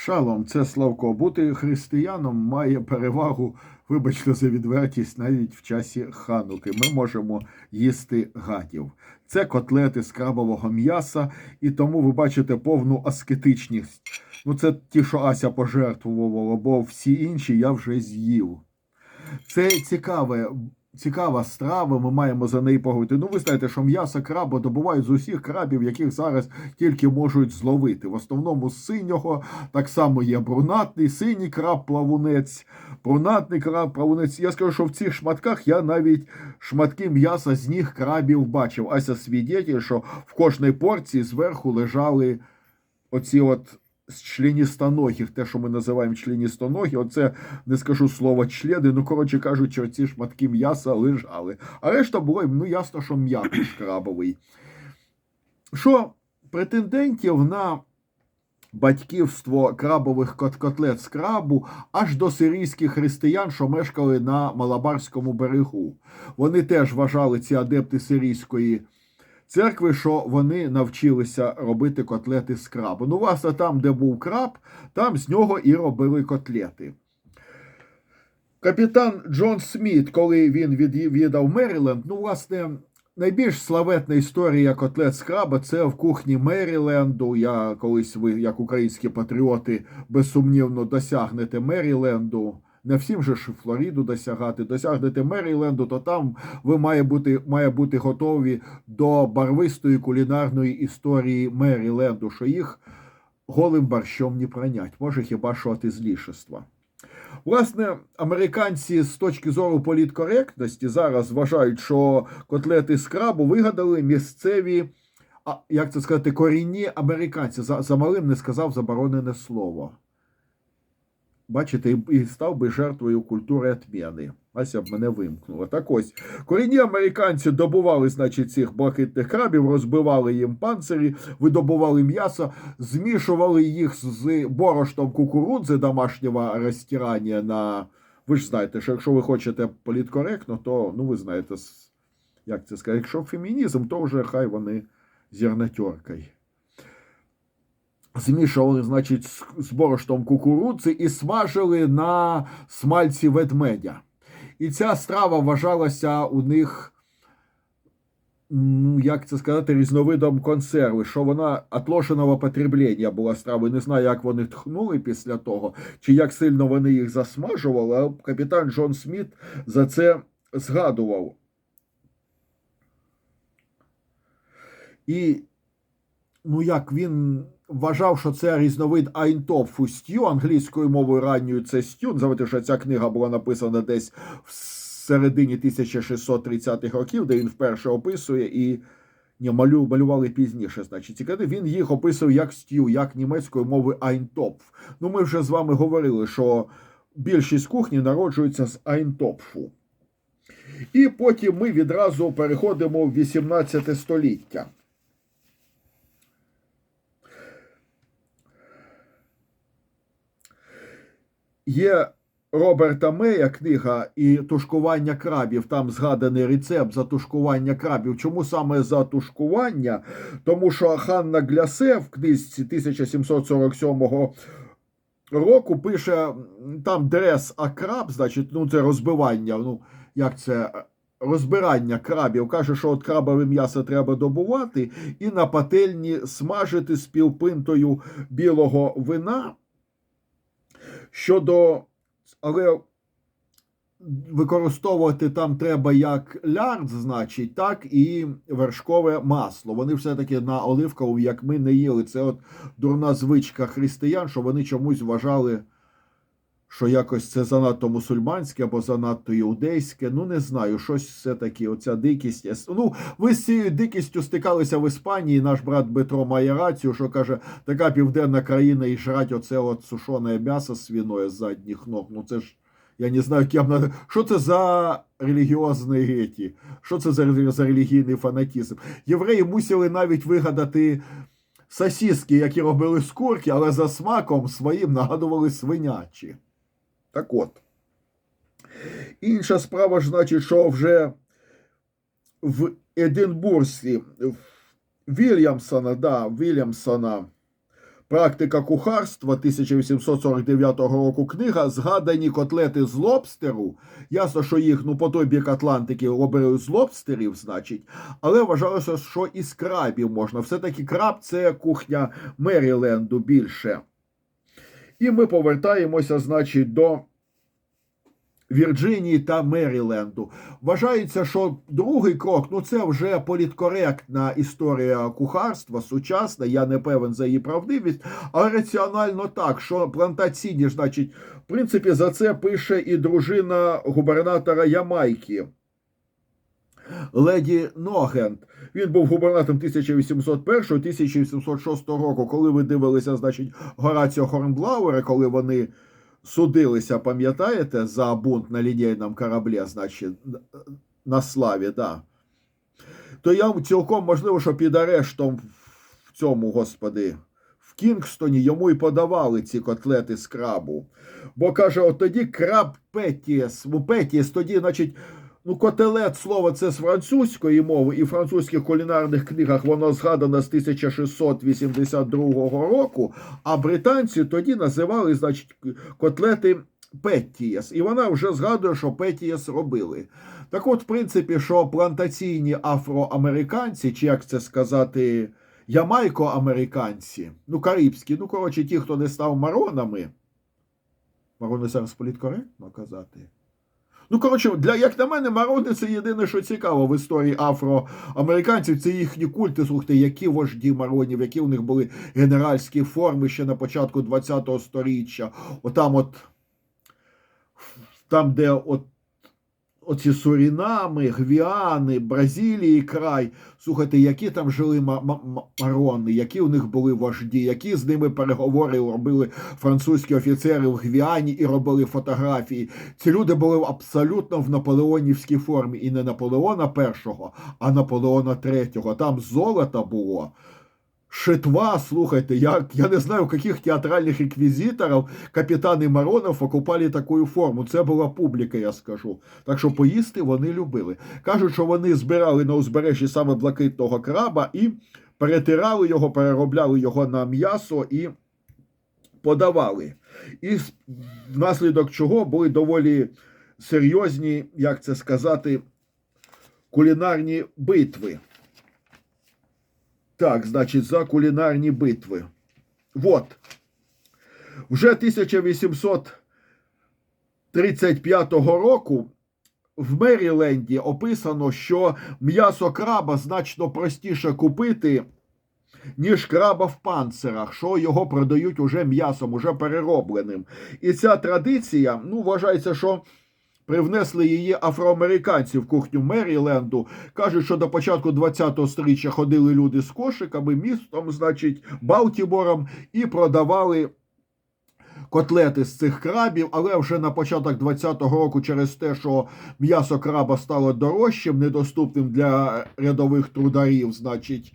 Шалом, це Славко. Бути християном має перевагу, вибачте за відвертість, навіть в часі хануки. Ми можемо їсти гадів. Це котлети з крабового м'яса, і тому ви бачите повну аскетичність. Ну, це ті, що Ася пожертвувала, бо всі інші я вже з'їв. Це цікаве. Цікава страва, ми маємо за неї поговорити. Ну, ви знаєте, що м'ясо краба добувають з усіх крабів, яких зараз тільки можуть зловити. В основному з синього, так само є брунатний, синій краб плавунець, брунатний краб плавунець. Я скажу, що в цих шматках я навіть шматки м'яса з ніг крабів бачив. Ася свідетель, що в кожній порції зверху лежали оці от з членістоногих, те, що ми називаємо членистоногі, оце не скажу слово члени, ну коротше кажучи, оці шматки м'яса лежали. А решта було ну ясно, що м'якуш крабовий. Що претендентів на батьківство крабових кот- котлет з крабу аж до сирійських християн, що мешкали на Малабарському берегу. Вони теж вважали ці адепти сирійської церкви, що вони навчилися робити котлети з крабу. Ну, власне, там, де був краб, там з нього і робили котлети. Капітан Джон Сміт, коли він відвідав Меріленд, ну, власне, найбільш славетна історія котлет з краба це в кухні Меріленду. Я колись ви, як українські патріоти, безсумнівно досягнете Меріленду. Не всім же ж Флориду досягати. Досягнете Меріленду, то там ви має бути, має бути готові до барвистої кулінарної історії Меріленду, що їх голим борщом не пронять. Може хіба що от із лішества. Власне, американці з точки зору політкоректності зараз вважають, що котлети з крабу вигадали місцеві, як це сказати, корінні американці. За, за малим не сказав заборонене слово. Бачите, і- став би жертвою культури отміни. Ася б мене вимкнула. Так ось, корінні американці добували, значить, цих блакитних крабів, розбивали їм панцирі, видобували м'ясо, змішували їх з борошном кукурудзи домашнього розтирання на. Ви ж знаєте, що якщо ви хочете політкоректно, то ну ви знаєте, як це сказати, якщо фемінізм, то вже хай вони зернотеркою. Змішували, значить, з- борошном кукурудзи і смажили на смальці ведмедя. І ця страва вважалася у них, ну, як це сказати, різновидом консерви, що вона отложеного потреблення була страви. Не знаю, як вони тхнули після того, чи як сильно вони їх засмажували, але капітан Джон Сміт за це згадував. І ну як він вважав, що це різновид айнтопфу стю, англійською мовою ранньою це стю. Називайте, що ця книга була написана десь в середині 1630-х років, де він вперше описує і ні, малю, малювали пізніше, значить, ці. Він їх описував як стю, як німецькою мовою айнтопф. Ну, ми вже з вами говорили, що більшість кухні народжується з айнтопфу. І потім ми відразу переходимо в 18 століття. Є Роберта Мея книга і тушкування крабів. Там згаданий рецепт за тушкування крабів. Чому саме за тушкування? Тому що Ханна Глясе в книжці 1747 року пише там дрес а краб, значить, ну це розбивання. Ну як це? Розбирання крабів каже, що от крабове м'ясо треба добувати і на пательні смажити з півпинтою білого вина. Щодо, але використовувати там треба як лярд, значить, так і вершкове масло. Вони все-таки на оливковому, як ми не їли. Це от дурна звичка християн, що вони чомусь вважали, що якось це занадто мусульманське або занадто іудейське. Ну, не знаю, щось все-таки, оця дикість. Ну, ви з цією дикістю стикалися в Іспанії. Наш брат Дмитро має рацію, що каже, така південна країна і жрать оце от сушене м'ясо свиное з задніх ног. Ну це ж. Я не знаю, ким надо. Що це за релігіозні геті? Що це за, за релігійний фанатізм? Євреї мусили навіть вигадати сосиски, які робили з курки, але за смаком своїм нагадували свинячі. Так от. Інша справа значить, що вже в Единбурзі Вільямсона, да, Вільямсона Практика кухарства 1849 року книга згадані котлети з лобстеру. Ясно, що їх ну, по той бік Атлантики робили з лобстерів, значить, але вважалося, що і з крабів можна. Все-таки краб це кухня Меріленду більше. І ми повертаємося, значить, до Вірджинії та Меріленду. Вважається, що другий крок ну це вже політкоректна історія кухарства, сучасна. Я не певен за її правдивість, але раціонально так, що плантаційні, значить, в принципі, за це пише і дружина губернатора Ямайки. Леді Ногент. Він був губернатором 1801-1806 року. Коли ви дивилися, значить, Гораціо Хорнблауера, коли вони судилися, пам'ятаєте, за бунт на лінійному кораблі, значить, на славі, да. То я цілком можливо, що під арештом в цьому, господи, в Кінгстоні йому і подавали ці котлети з крабу. Бо каже, от тоді краб Петіс, у Петіс, тоді, значить, ну, котелет, слово, це з французької мови, і в французьких кулінарних книгах воно згадано з 1682 року, а британці тоді називали, значить, котлети Петтієс. І вона вже згадує, що Петтієс робили. Так от, в принципі, що плантаційні афроамериканці, чи як це сказати, ямайко-американці, ну, карибські, ну, коротше, ті, хто не став маронами, марони зараз політкоректно казати. Ну, коротше, для, як на мене, марони це єдине, що цікаво в історії афроамериканців, це їхні культи. Слухайте, які вожді маронів, які у них були генеральські форми ще на початку ХХ століття. Отам, от, там, де от оці Сурінами, Гвіани, Бразилії край. Слухайте, які там жили марони, які у них були вожді, які з ними переговори робили французькі офіцери в Гвіані і робили фотографії. Ці люди були абсолютно в наполеонівській формі. І не Наполеона першого, а Наполеона третього. Там золото було. Шитва, слухайте, я, я не знаю, у каких театральных реквизиторов капітани Маронов окупали таку форму. Це була публіка, я скажу. Так що поїсти вони любили. Кажуть, що вони збирали на узбережжі саме блакитного краба і перетирали його, переробляли його на м'ясо і подавали. І внаслідок чого були доволі серйозні, як це сказати, кулінарні битви. Так, значить, за кулінарні битви. Вот. Вже 1835 року в Меріленді описано, що м'ясо краба значно простіше купити, ніж краба в панцирах, що його продають уже м'ясом, уже переробленим. І ця традиція, ну, вважається, що привнесли її афроамериканці в кухню Меріленду. Кажуть, що до початку 20-го сторіччя ходили люди з кошиками, містом, значить, Балтімором, і продавали. Котлети з цих крабів, але вже на початок 20-го року, через те, що м'ясо краба стало дорожчим, недоступним для рядових трударів, значить,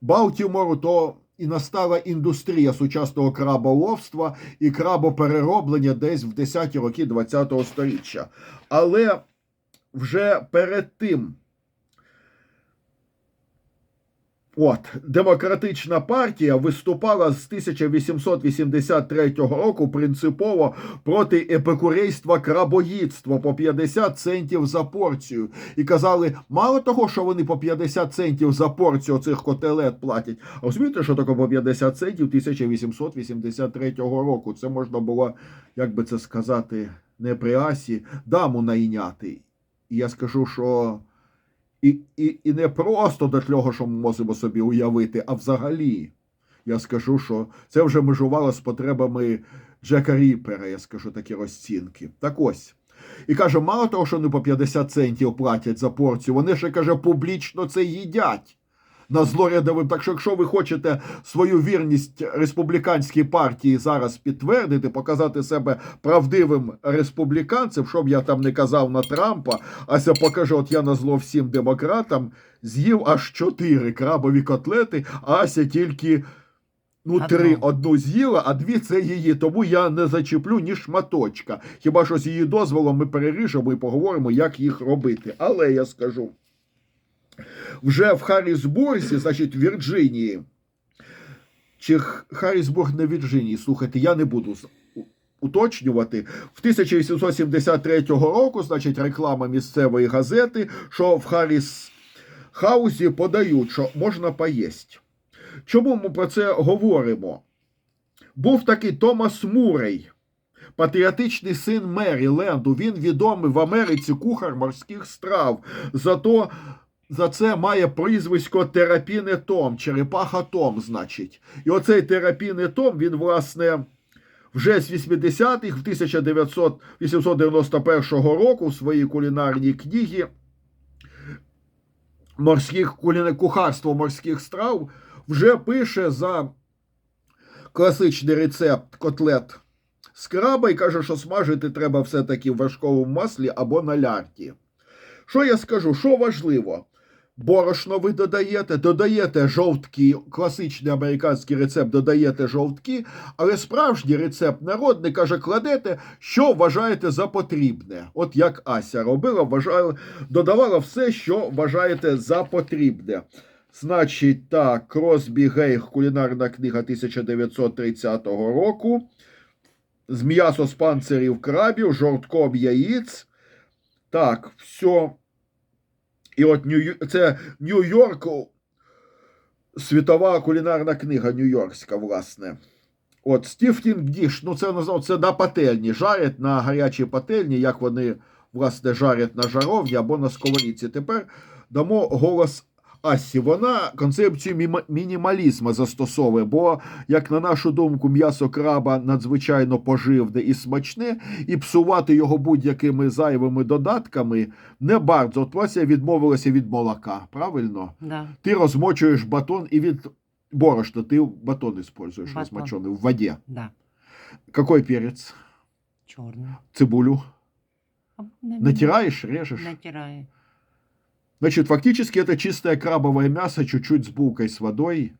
Балтімору, то і настала індустрія сучасного краболовства і крабоперероблення десь в 10-ті роки ХХ століття. Але вже перед тим. От, демократична партія виступала з 1883 року принципово проти епикурейства крабоїдства по 50 центів за порцію. І казали, мало того, що вони по 50 центів за порцію цих котелет платять. А розумієте, що таке по 50 центів 1883 року? Це можна було, як би це сказати, не при асі, даму найняти. І я скажу, що. І і, і не просто до того, що ми можемо собі уявити, а взагалі. Я скажу, що це вже межувало з потребами Джека Ріпера, я скажу такі розцінки. Так ось. І каже, мало того, що вони по 50 центів платять за порцію, вони ще каже, публічно це їдять на зло рядовим. Так що, якщо ви хочете свою вірність республіканській партії зараз підтвердити, показати себе правдивим республіканцем, щоб я там не казав на Трампа, а це покаже, от я на зло всім демократам з'їв аж чотири крабові котлети, Ася тільки. Ну, три одну з'їла, а дві це її. Тому я не зачеплю ні шматочка. Хіба що з її дозволом ми переріжемо і поговоримо, як їх робити. Але я скажу вже в Харрісбурзі, значить, в Вірджинії, чи Харрісбург не Вірджинії. Слухайте, я не буду уточнювати. В 1873 року, значить, реклама місцевої газети, що в Харріс Хаузі подають, що можна поїсти. Чому ми про це говоримо? Був такий Томас Мурей, патріотичний син Меріленду. Він відомий в Америці кухар морських страв. Зато за це має прізвисько Терапіне Том, Черепаха Том, значить. І оцей Терапіне Том, він, власне, вже з 80-х, в 1991 року в своїй кулінарній книгі морських кухарство морських страв вже пише за класичний рецепт котлет з краба і каже, що смажити треба все-таки в важковому маслі або на лярті. Що я скажу? Що важливо? Борошно ви додаєте, додаєте жовтки, класичний американський рецепт додаєте жовтки, але справжній рецепт народний каже, кладете, що вважаєте за потрібне. От як Ася робила, вважала, додавала все, що вважаєте за потрібне. Значить, так, Кросбі Гейх, кулінарна книга 1930 року. З м'ясо з панцирів крабів, жортком яїць. Так, все. І от це Нью-Йорк, світова кулінарна книга Нью-Йоркська, власне. От Стіфтінг Діш, ну це назав, це на пательні. Жарять на гарячій пательні, як вони власне жарять на жаровні або на сковорідці. Тепер дамо голос Асі. Вона концепцію мінімалізму застосовує, бо, як на нашу думку, м'ясо краба надзвичайно поживне і смачне, і псувати його будь-якими зайвими додатками не bardzo. От Вася відмовилася від молока, правильно? Да. Ти розмочуєш батон і від борошна, ти батон используєш розмочений в воді. Да. Какой перец? Чорний. Цибулю. Не- Натираешь. Натираю. Значит, фактически это чистое крабовое мясо, чуть-чуть с булкой, с водой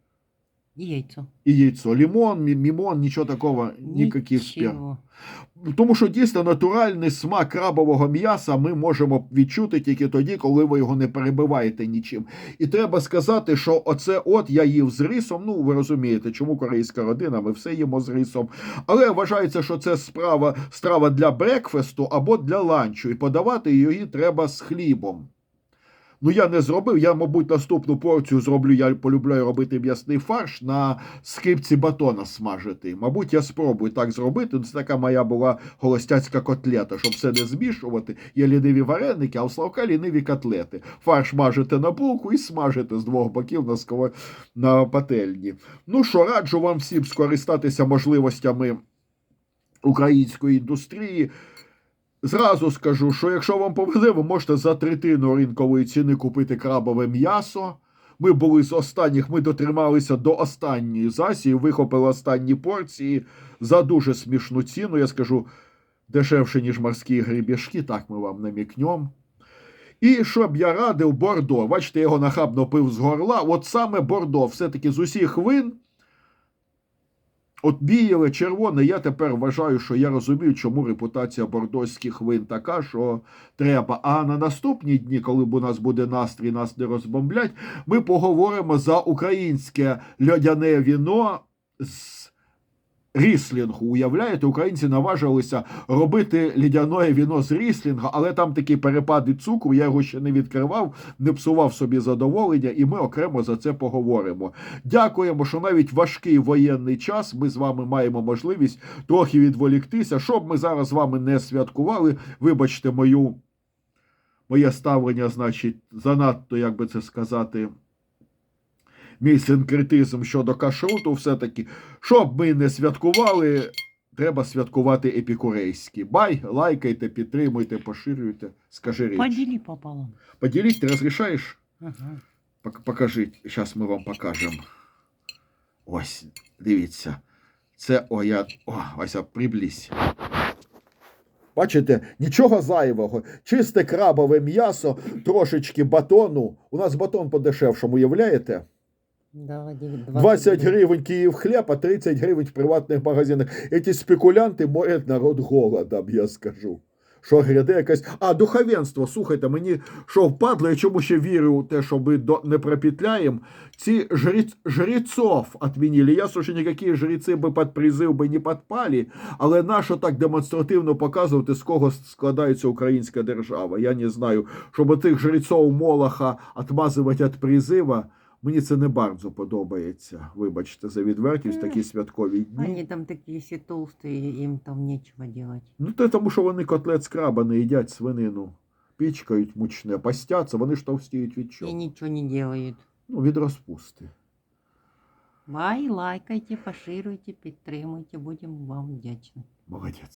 І яйцо. и яйцо. Лимон, ми- мимон, нічого такого, ніяких спір. Нічого. Тому що дійсно натуральний смак крабового м'яса ми можемо відчути тільки тоді, коли ви його не перебиваєте нічим. І треба сказати, що оце от я їв з рисом. Ну, ви розумієте, чому корейська родина, ми все їмо з рисом. Але вважається, що це справа, страва для брекфесту або для ланчу, і подавати її треба з хлібом. Ну, я не зробив. Я, мабуть, наступну порцію зроблю. Я полюбляю робити м'ясний фарш на скипці батона смажити. Мабуть, я спробую так зробити. Це така моя була холостяцька котлета, щоб все не змішувати. Є ліниві вареники, а у Славка ліниві котлети. Фарш мажете на булку і смажите з двох боків на, сково... на пательні. Ну що, раджу вам всім скористатися можливостями української індустрії. Зразу скажу, що якщо вам повезе, ви можете за третину ринкової ціни купити крабове м'ясо. Ми були з останніх, ми дотрималися до останньої засії, вихопили останні порції за дуже смішну ціну. Я скажу дешевше, ніж морські гребішки, так ми вам намікнем. І щоб я радив Бордо, бачите, його нахабно пив з горла. От саме Бордо, все-таки з усіх вин. От біяли червоне, я тепер вважаю, що я розумію, чому репутація бордоських вин така, що треба. А на наступні дні, коли б у нас буде настрій, нас не розбомблять, ми поговоримо за українське льодяне віно з ріслінгу. Уявляєте, українці наважилися робити лідяне віно з ріслінга, але там такі перепади цукру, я його ще не відкривав, не псував собі задоволення, і ми окремо за це поговоримо. Дякуємо, що навіть важкий воєнний час ми з вами маємо можливість трохи відволіктися. Щоб ми зараз з вами не святкували, вибачте мою. Моє ставлення, значить, занадто, як би це сказати, мій синкретизм щодо кашруту, все-таки, щоб ми не святкували, треба святкувати епікурейські. Бай, лайкайте, підтримуйте, поширюйте, скажи річ. Поділи пополам. Поділіть, ти розрішаєш? Ага. Пок- Покажіть, зараз ми вам покажемо. Ось, дивіться. Це о, я. О, ось, приблизь. Бачите, нічого зайвого. Чисте крабове м'ясо, трошечки батону. У нас батон подешевшому, уявляєте? Да, 20 гривень Київ хліб, а 30 гривень в приватних магазинах. Эти спекулянти морять народ голодом, я скажу. що гряде якась. А, духовенство, слухайте, мені що впадло, я чому ще вірю у те, що ми до... не пропетляємо. Ці жрец... жрецов отмінили. Ясно, що ніякі жреці би під призив би не підпали, але нащо так демонстративно показувати, з кого складається українська держава? Я не знаю, щоб тих жрецов Молоха відмазувати від призива. Мені це не bardzo подобається. Вибачте за відвертість такі святкові дні. Они там такие все толстые, им там нечего делать. Ну, те тому, що вони котлет з краба не їдять свинину, пічкають мучне, постяться, вони ж товстіють від И чого? ничего не делают. Ну, від розпусти. Бай, лайкайте, поширюйте, підтримуйте, будемо вам вдячні. Молодець.